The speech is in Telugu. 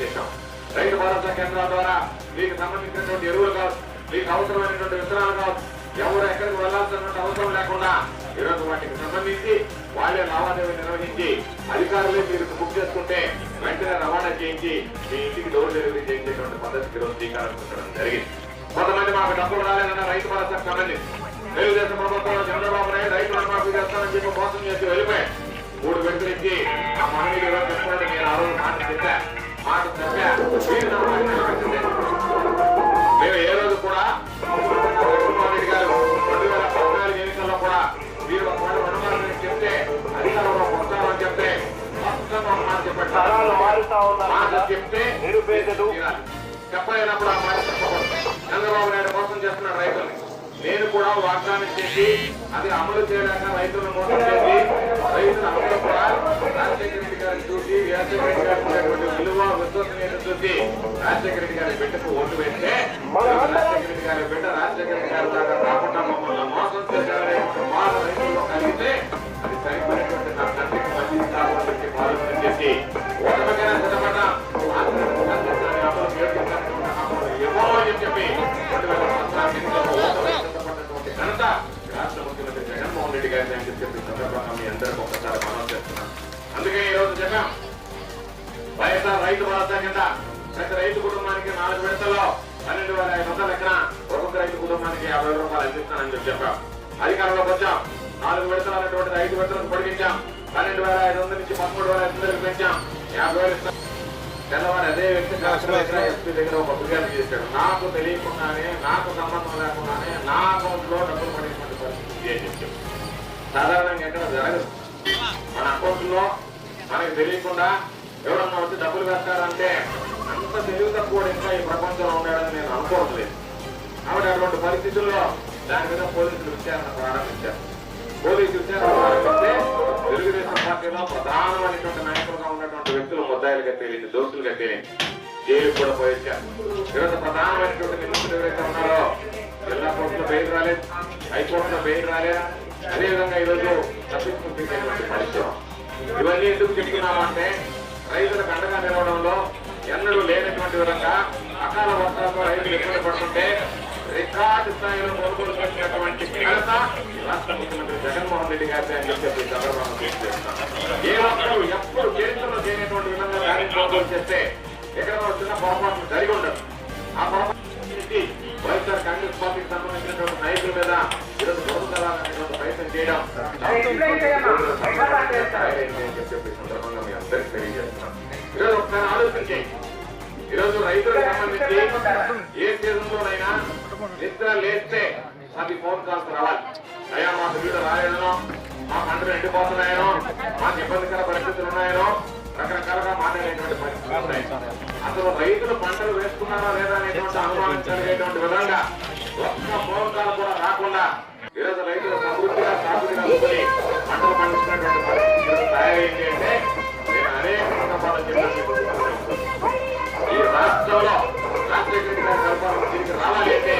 చేశాం. రైతు భరోసా కేంద్రాల ద్వారా మీకు సంబంధించినటువంటి ఎరువులు కావచ్చు మీకు అవసరమైనటువంటి విత్తనాలు కావచ్చు ఎవరు ఎక్కడికి వెళ్ళాల్సినటువంటి అవసరం లేకుండా ఈరోజు వాటికి సంబంధించి వాళ్ళే లావాదేవీ నిర్వహించి అధికారులే మీరు బుక్ చేసుకుంటే వెంటనే రవాణా చేయించి మీ ఇంటికి డోర్ డెలివరీ చేయించేటువంటి పద్ధతికి ఈరోజు శ్రీకారం చుట్టడం జరిగింది. కొంతమంది మాకు డబ్బులు రాలేదన్న రైతు భరోసాకు సంబంధించి తెలుగుదేశం ప్రభుత్వంలో చంద్రబాబు నాయుడు రైతు రుణమాఫీ చేస్తానని చెప్పి మోసం చేసి వెళ్ళిపోయాయి మూడు వ్యక్తులు ఇచ్చి ఆ మనవి ఈరోజు చెప్పండి నేను ఆ రోజు మాట చెప్పా మాట నిలబెట్టండి. మేము ఏ రోజు కూడా జగన్మోహన్ రెడ్డి గారు రెండు వేల పద్నాలుగు ఎన్నికల్లో కూడా మీరు ఒక మాట రుణమాఫీ చెప్తే అధికారంలో వస్తామని చెప్తే. చెప్తే నిరుపేదలు తీరాలి. చెప్పలేనప్పుడు ఆ మాట చెప్పకూడదు చంద్రబాబు నాయుడు మోసం చేస్తున్నాడు రైతుల్ని నేను కూడా వాగ్దానం చేసి అది అమలు చేయలేక రైతులను మోసం చేసి రైతుల అమలు కూడా రాజశేఖర రెడ్డి గారిని చూసి రాజశేఖర రెడ్డి సందర్భంగా మీ మనం చేస్తున్నాం. అందుకే ఈరోజు చెప్పాం వైఎస్ఆర్ రైతు భరోసా కింద ప్రతి రైతు కుటుంబానికి నాలుగు విడతల్లో పన్నెండు వేల ఐదు వందల లెక్కన ఒక్కొక్క రైతు కుటుంబానికి యాభై రూపాయలు అందిస్తానని చెప్పి చెప్పాం. అధికారంలోకి వచ్చాం. నాలుగు విడతలు అనేటువంటి ఐదు విడతలకు పొడిగించాం. పన్నెండు వేల ఐదు వందల నుంచి పదమూడు వేల ఐదు వందలకు పెంచాం. యాభై వేలు ఇస్తాం. తెల్లవారు అదే వ్యక్తి ఎస్పీ దగ్గర ఒక ఫిర్యాదు చేశాడు. నాకు తెలియకుండానే నాకు సంబంధం లేకుండానే నా అకౌంట్లో డబ్బులు పడేటువంటి పరిస్థితి అని సాధారణంగా ఎక్కడ జరగదు. మన మనకు తెలియకుండా ఎవరన్నా వచ్చి డబ్బులు వేస్తారంటే అంత తెలివి తక్కువ ఇంకా ఈ ప్రపంచంలో ఉన్నాడని నేను అనుకోవట్లేదు కాబట్టి అటువంటి పరిస్థితుల్లో దాని మీద పోలీసులు విచారణ ప్రారంభించారు. పోలీసు విచారణ ప్రారంభిస్తే తెలుగుదేశం పార్టీలో ప్రధానమైనటువంటి నాయకులుగా ఉన్నటువంటి వ్యక్తులు ముద్దాయిలుగా తేలింది దోషులుగా తేలింది జైలు కూడా పోయించారు ఈరోజు ప్రధానమైనటువంటి నిందితులు ఎవరైతే ఉన్నారో జిల్లా కోర్టులో బెయిల్ రాలేదు హైకోర్టులో బెయిల్ రాలేదు. అదేవిధంగా ఈరోజు తప్పించుకుంటున్నటువంటి పరిస్థితి. ఇవన్నీ ఎందుకు చెప్తున్నామంటే రైతులకు అండగా నిలవడంలో ఎన్నడూ లేనటువంటి విధంగా అకాల వర్షాలతో రైతులు ఇబ్బంది పడుతుంటే రికార్డు స్థాయిలో కొనుగోలు చేసినటువంటి ఘనత రాష్ట్ర ముఖ్యమంత్రి జగన్మోహన్ రెడ్డి గారి అని చెప్పి చంద్రబాబు ఏ ఒక్కరు ఎప్పుడు చరిత్రలో చేయనటువంటి విధంగా ధాన్యం కొనుగోలు చేస్తే ఎక్కడ చిన్న పొరపాటు సంబంధించినటువంటి నాయకుల మీద ఈరోజు బురదలాలనేటువంటి ప్రయత్నం చేయడం చెప్పి ఈ సందర్భంగా మీ అందరికీ తెలియజేస్తున్నాను ఈరోజు ఒకసారి ఈరోజు రైతులకు సంబంధించి ఏ సీజన్లోనైనా నిద్ర లేస్తే అది ఫోన్ కాల్స్ రావాలి. అయ్యా మాకు వీడు రాలేదనో మా పంటలు ఎండిపోతున్నాయనో మాకు ఇబ్బందికర పరిస్థితులు ఉన్నాయనో రకరకాలుగా మాట్లాడేటువంటి పరిస్థితులు ఉన్నాయి. అసలు రైతులు పంటలు వేసుకున్నారా లేదా అనేటువంటి అనుమానం కలిగేటువంటి విధంగా రావాలంటే